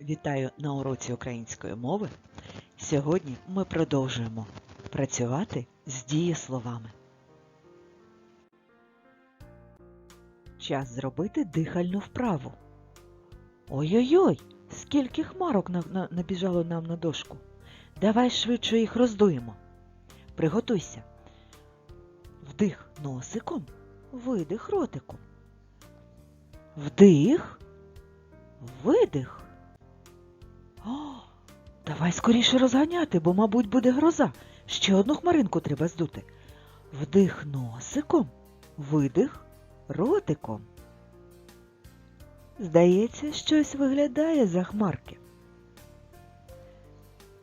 Вітаю на уроці української мови. Сьогодні ми продовжуємо працювати з дієсловами. Час зробити дихальну вправу. Ой-ой-ой, скільки хмарок на- на- набіжало нам на дошку. Давай швидше їх роздуємо. Приготуйся. Вдих носиком, видих ротиком. Вдих, видих. О, давай скоріше розганяти, бо, мабуть, буде гроза. Ще одну хмаринку треба здути. Вдих носиком, видих ротиком. Здається, щось виглядає за хмарки.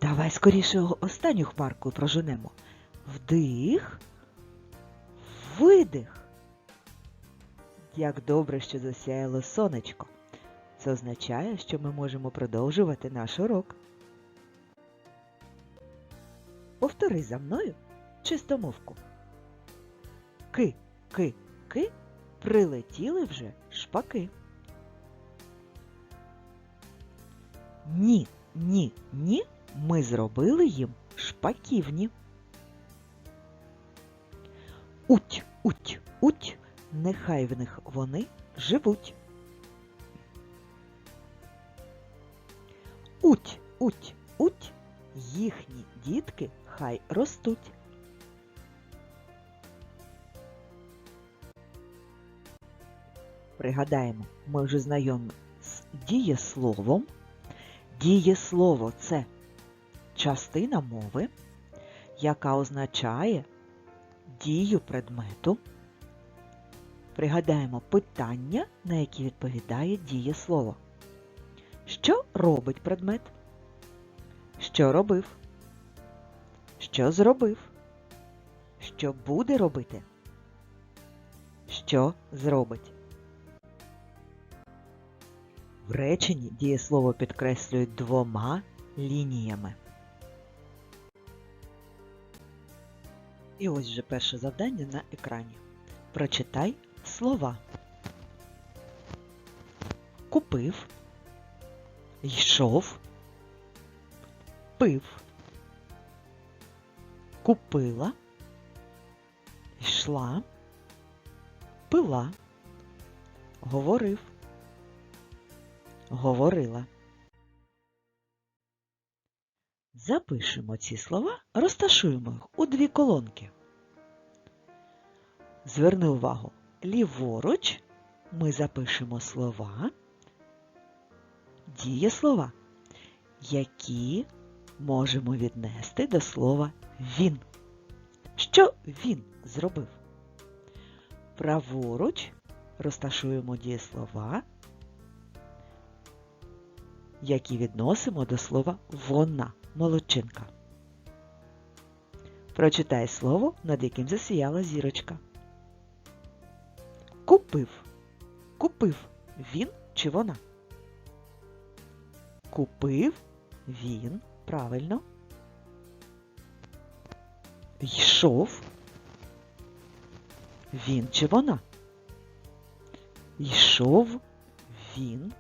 Давай скоріше останню хмарку проженемо. Вдих, видих. Як добре, що засяяло сонечко. Це означає, що ми можемо продовжувати наш урок. Повтори за мною чистомовку. Ки, ки, ки, прилетіли вже шпаки. Ні, ні, ні, ми зробили їм шпаківні. Уть, уть, уть, нехай в них вони живуть. Уть, уть, уть, їхні дітки хай ростуть. Пригадаємо, ми вже знайомі з дієсловом. Дієслово це частина мови, яка означає дію предмету. Пригадаємо питання, на які відповідає дієслово. Що робить предмет? Що робив? Що зробив? Що буде робити? Що зробить? В реченні дієслово підкреслюють двома лініями. І ось вже перше завдання на екрані. Прочитай слова. Купив, йшов, пив, купила, йшла, пила, говорив, говорила. Запишемо ці слова, розташуємо їх у дві колонки. Зверни увагу, ліворуч ми запишемо слова, дієслова, які можемо віднести до слова він. Що він зробив? Праворуч розташуємо дієслова, які відносимо до слова вона, молодчинка. Прочитай слово, над яким засіяла зірочка. Купив. Купив він чи вона? Купив він, правильно. Йшов він чи вона? Йшов він.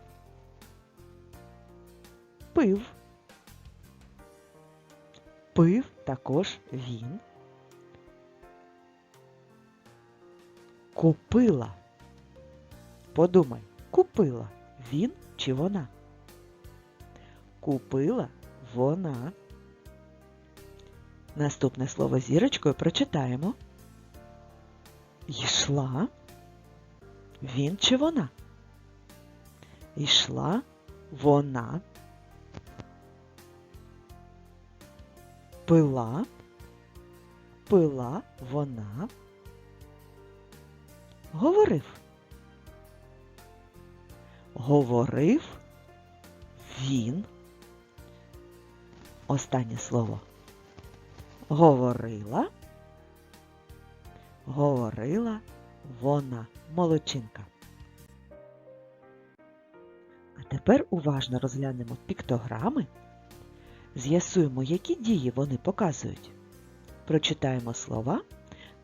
Пив. Пив також він. Купила. Подумай, купила він чи вона? Купила вона. Наступне слово зірочкою прочитаємо. Йшла він чи вона? Йшла вона. Пила. Пила вона. Говорив. Говорив він. Останнє слово. Говорила. Говорила вона. Молодчинка. А тепер уважно розглянемо піктограми. З'ясуємо, які дії вони показують. Прочитаємо слова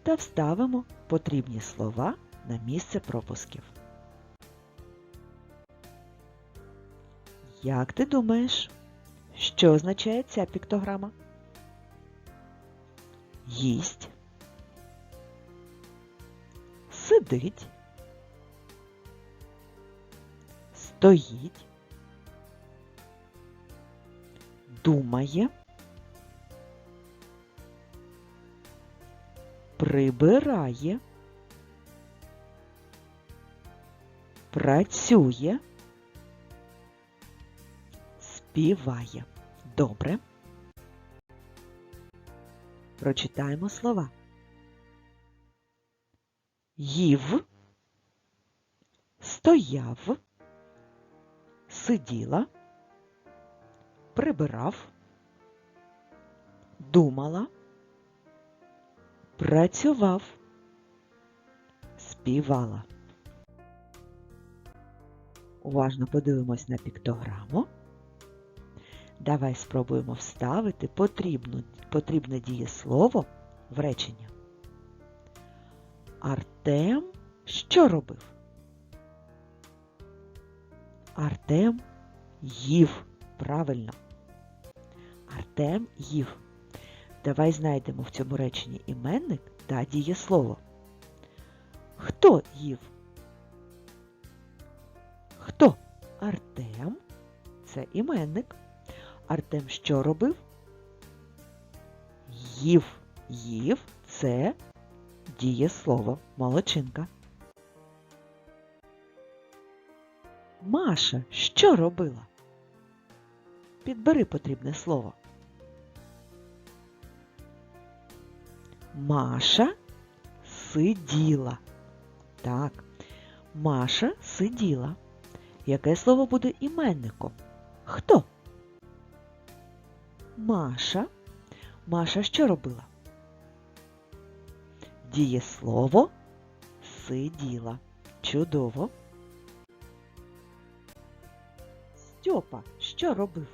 та вставимо потрібні слова на місце пропусків. Як ти думаєш, що означає ця піктограма? Їсть. Сидить. Стоїть. Думає. Прибирає. Працює. Співає. Добре. Прочитаємо слова. Їв, стояв, сиділа, прибирав, думала, працював, співала. Уважно подивимось на піктограму. Давай спробуємо вставити потрібну, потрібне дієслово в речення. Артем що робив? Артем їв. Правильно. Артем їв. Давай знайдемо в цьому реченні іменник та дієслово. Хто їв? Хто? Артем це іменник. Артем що робив? Їв. Їв це дієслово. Молодчинка. Маша що робила? Підбери потрібне слово. Маша сиділа. Так. Маша сиділа. Яке слово буде іменником? Хто? Маша. Маша що робила? Дієслово сиділа. Чудово. Стьопа що робив?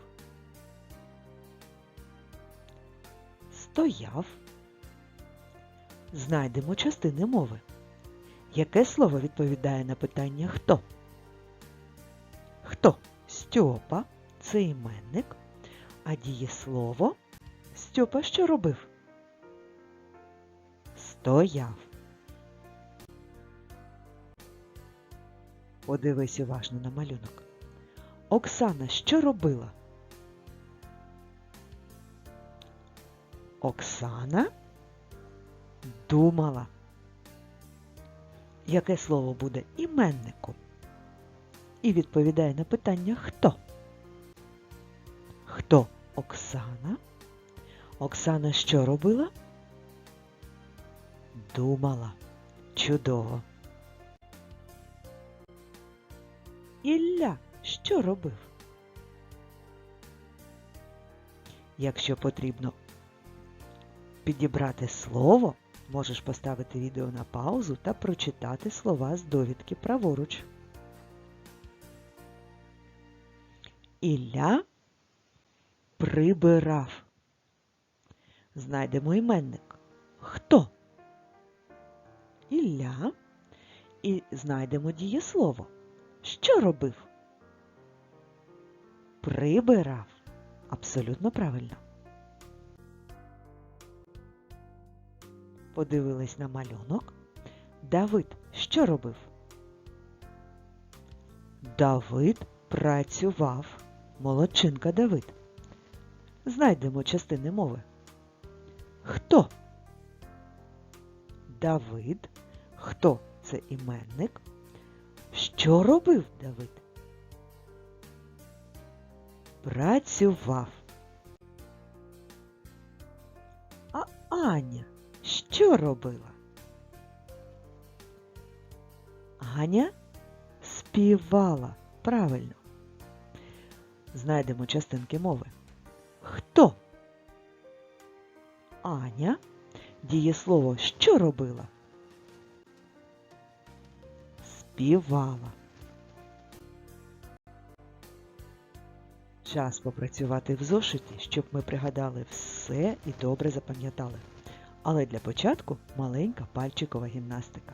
Стояв. Знайдемо частини мови. Яке слово відповідає на питання хто? Хто? Стьопа це іменник, а дієслово Стьопа що робив? Стояв. Подивись уважно на малюнок. Оксана що робила? Оксана думала. Яке слово буде іменником? І відповідає на питання хто? Хто Оксана? Оксана що робила? Думала. Чудово. Ілля що робив? Якщо потрібно підібрати слово, можеш поставити відео на паузу та прочитати слова з довідки праворуч. Ілля прибирав. Знайдемо іменник. Хто? Ілля. І знайдемо дієслово. Що робив? Прибирав. Абсолютно правильно. Подивились на малюнок. Давид що робив? Давид працював. Молодчинка Давид. Знайдемо частини мови. Хто? Давид. Хто це іменник? Що робив Давид? Працював. А Аня що робила? Аня співала. Правильно. Знайдемо частинки мови. Хто? Аня. Дієслово що робила? Співала. Час попрацювати в зошиті, щоб ми пригадали все і добре запам'ятали. Але для початку маленька пальчикова гімнастика.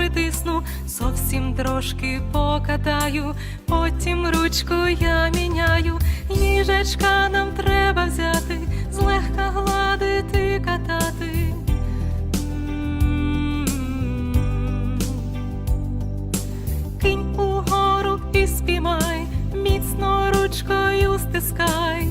зовсім трошки покатаю, потім ручку я міняю. Їжачка нам треба взяти, злегка гладити, катати. Кинь угору і спіймай, міцно ручкою стискай.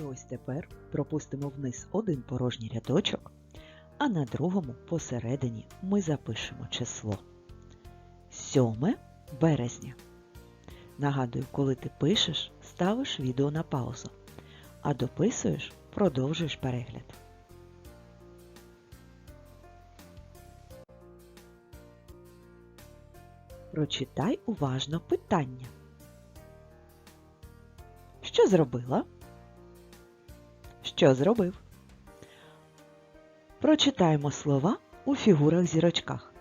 І ось тепер пропустимо вниз один порожній рядочок, а на другому посередині ми запишемо число 7 березня. Нагадую, коли ти пишеш, ставиш відео на паузу, а дописуєш, продовжуєш перегляд. Прочитай уважно питання. Що зробила? Що зробив? Прочитаємо слова у фігурах зірочках.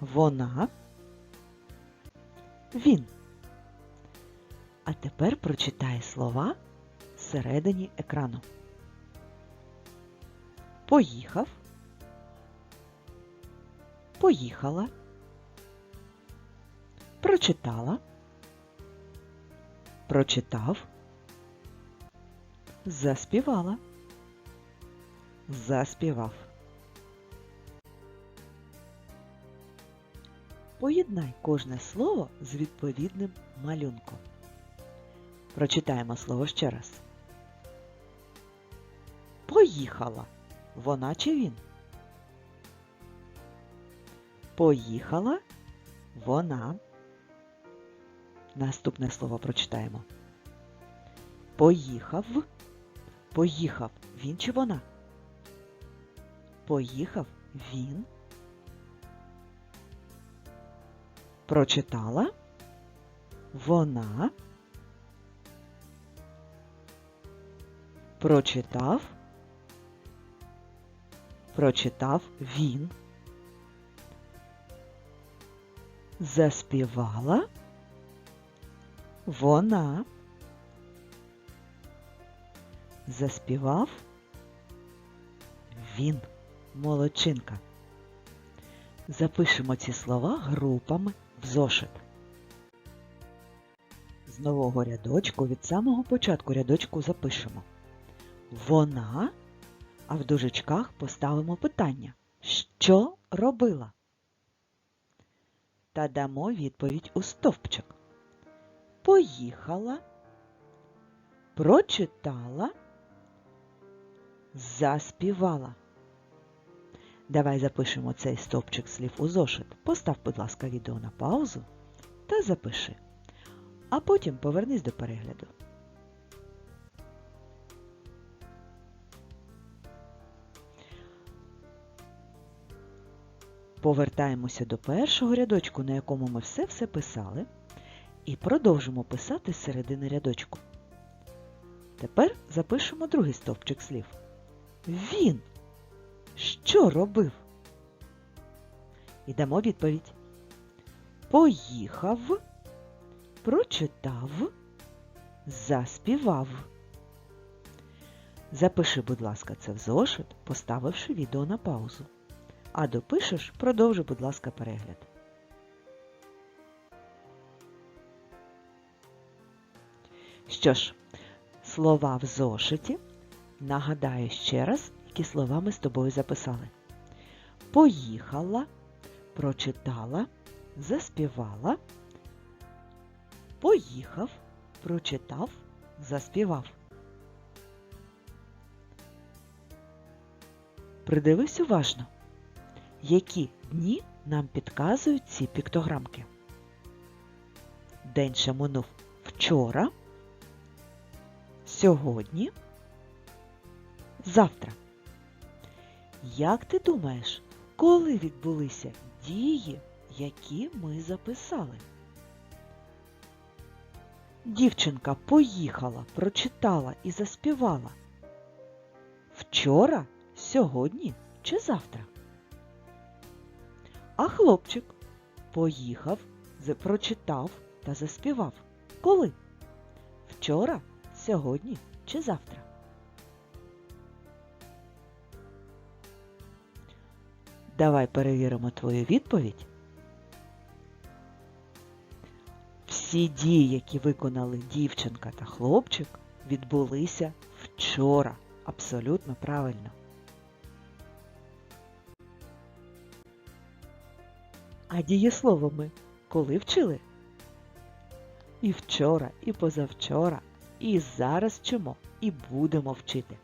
Вона. Він. А тепер прочитай слова всередині екрану. Поїхав. Поїхала. Прочитала. Прочитав. Заспівала. Заспівав. Поєднай кожне слово з відповідним малюнком. Прочитаємо слово ще раз. Поїхала. Вона чи він? Поїхала вона. Наступне слово прочитаємо. Поїхав. Поїхав він чи вона? Поїхав він. Прочитала. Вона. Прочитав. Прочитав він. Заспівала. Вона заспівав він молодчинка. Запишемо ці слова групами в зошит. З нового рядочку від самого початку рядочку запишемо. Вона, а в дужечках поставимо питання. Що робила? Та дамо відповідь у стовпчик поїхала, прочитала, заспівала. Давай запишемо цей стовпчик слів у зошит. Постав, будь ласка, відео на паузу та запиши. А потім повернись до перегляду. Повертаємося до першого рядочку, на якому ми все-все писали. І продовжимо писати з середини рядочку. Тепер запишемо другий стовпчик слів. Він що робив? І дамо відповідь. Поїхав прочитав, заспівав. Запиши, будь ласка, це в зошит, поставивши відео на паузу. А допишеш, продовжуй, будь ласка, перегляд. Що ж, слова в зошиті. Нагадаю ще раз, які слова ми з тобою записали. Поїхала, прочитала, заспівала. Поїхав, прочитав, заспівав. Придивись уважно, які дні нам підказують ці піктограмки. День ще минув вчора, сьогодні, завтра. Як ти думаєш, коли відбулися дії, які ми записали? Дівчинка поїхала, прочитала і заспівала. Вчора, сьогодні чи завтра? А хлопчик поїхав, прочитав та заспівав. Коли? Вчора, сьогодні чи завтра? Давай перевіримо твою відповідь. Всі дії, які виконали дівчинка та хлопчик, відбулися вчора. Абсолютно правильно. А дієслово ми коли вчили? І вчора, і позавчора, і зараз вчимо, і будемо вчити.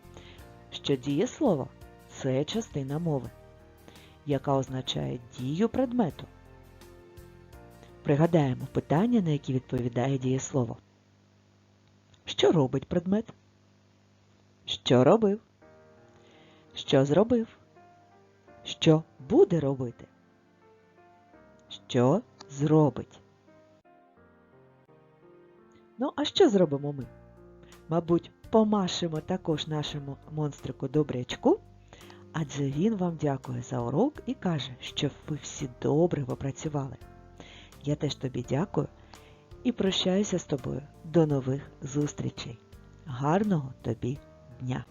Що дієслово це частина мови, яка означає дію предмету. Пригадаємо питання, на які відповідає дієслово. Що робить предмет? Що робив? Що зробив? Що буде робити? Що зробить? Ну, а що зробимо ми? Мабуть, помашемо також нашому монстрику добрячку, адже він вам дякує за урок і каже, що ви всі добре попрацювали. Я теж тобі дякую і прощаюся з тобою. До нових зустрічей. Гарного тобі дня!